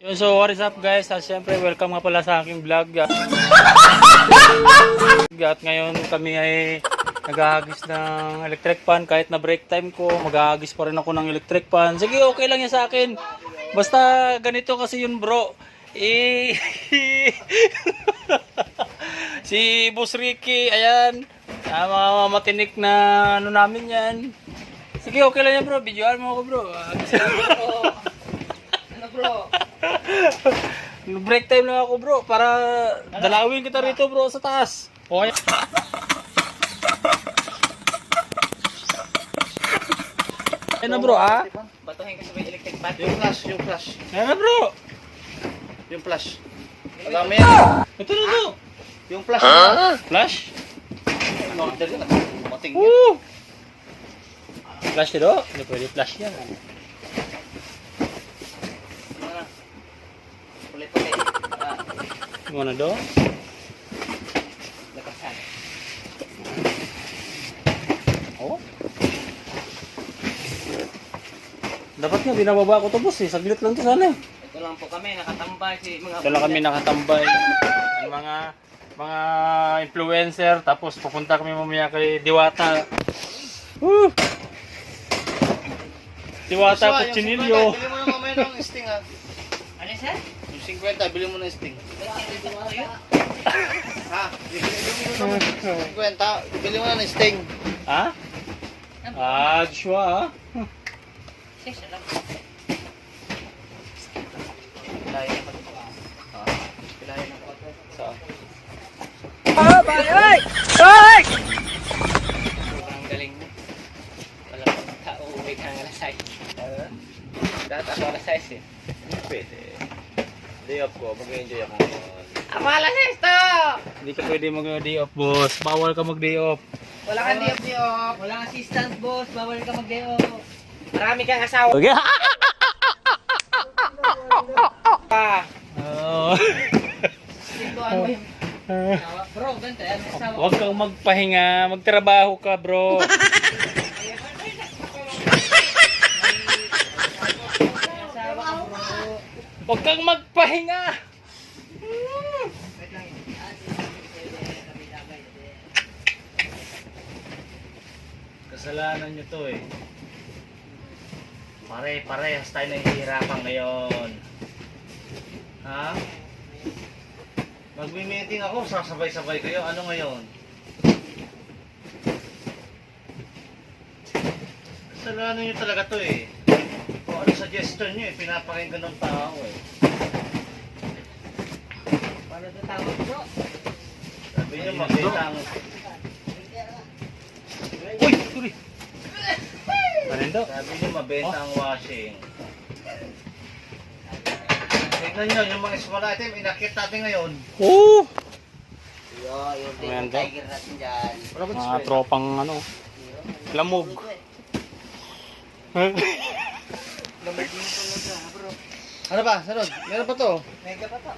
Yun, so what is up guys? At syempre, welcome nga pala sa aking vlog. At ngayon kami ay naghahagis ng electric fan. Kahit na break time ko, maghahagis pa rin ako ng electric fan. Sige, okay lang yan sa akin. Basta ganito kasi yun bro. Eh, si Boss Ricky, ayan. Ah, mga matinik na ano namin yan. Sige, okay lang yan bro. Videoan mo ako bro. Lang ako. Ano bro? Break time lang ako bro para dalawin kita rito bro sa taas. Okay. Ayan na bro ah. Batuhin ko sa may electric fan. Yung flash, yung flash, Ayan na bro. yung flash. Madami yan. Ito na to. Yung flash. Flash. Ano, dali na. Mating. Woo! Flash ito? Hindi pwede flash yan. Puli-puli. Ah, Ano na do? lakasan. Oh. Dapat nga binababa ko to boss eh. Saglit lang to sana eh. Ito lang po kami, nakatambay si mga... Ito lang kami nakatambay. Ang mga mga influencer tapos pupunta kami mamaya kay Diwata. Woo! Diwata. Yung 50, bili mo na mamaya ng sting ha. Ano sir? Yung 50, bili mo ng sting. Ha? Mo na 50, bili mo na ng sting. Ha? Ah, Joshua ah. Sis, alam. Pilayan na pag- Ah, pilayan na pag- Saan? Ang galing mo. Wala pang tao uwi ka ng alas 6. Dati ako alas 6 eh. Pwede. Day off ko, mag-enjoy ako ngayon. Ako alas 6 to! Hindi ka pwede mag-day off, boss. Bawal ka mag-day off. Wala kang day off, day off. Walang assistant, boss. Bawal ka mag-day off. Marami kang asawa. Okay. pa. Oh. Sintuan mo yung. Bro, ganito yan. Huwag kang magpahinga, magtrabaho ka, bro. May asawa ka, bro. Huwag kang magpahinga. Yun. Kasalanan nyo to eh. Pare-parehas tayo nahihirapan ngayon. Ha? Magmi-meeting ako, sasabay-sabay kayo. Ano ngayon? Kasalanan nyo talaga to eh. Kung ano suggestion nyo eh, pinapakinggan ng tao eh. Paano ito tawag, bro? Sabi nyo, mabenta ang... Uy! Sorry! Panindo? Sabi nyo, mabenta ang washing. Tignan nyo, yung mga small item, inakit natin ngayon. Oo! Yo, yung Ayan big daw. tiger natin dyan. Mga tropang ano, lamog. Ano ba? Sunod? Meron pa to? Mega pa to.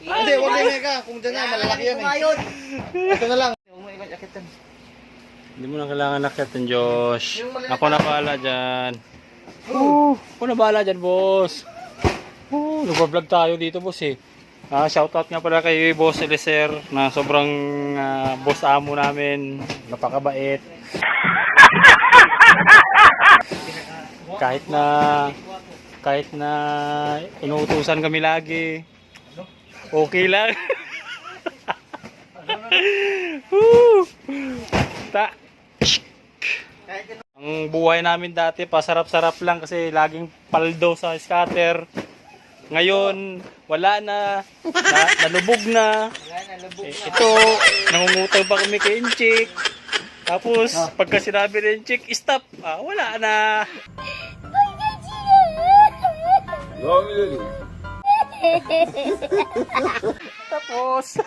Hindi, wag na mega. Kung dyan na, malalaki yan eh. Ito na lang. Huwag mo ikot akitan. Hindi mo na kailangan nakitin, Josh. Ako na bahala dyan. Oo, ako na bahala dyan, boss. Oo, nagpa-vlog tayo dito, boss eh. Ah, shoutout nga pala kay Boss Eliser na sobrang ah, boss amo namin. Napakabait. kahit na kahit na inuutusan kami lagi. Okay lang. Ta ang buhay namin dati, pasarap-sarap lang kasi laging paldo sa scatter. Ngayon, wala na, na nalubog na. Eh, ito, nangungutang pa kami kay Inchik. Tapos, pagka sinabi ni Inchik, stop, ah, wala na. Tapos,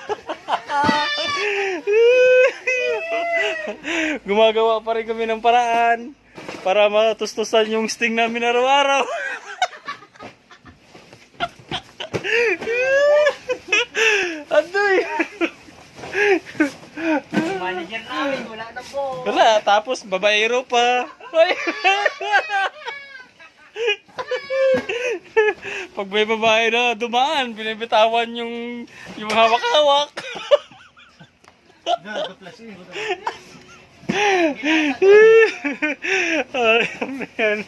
gumagawa pa rin kami ng paraan para matustusan yung sting namin araw-araw. Adoy! Manager namin, wala na po. Wala, tapos babaero pa. Pag may babae na dumaan, binibitawan yung yung hawak-hawak. oh, man.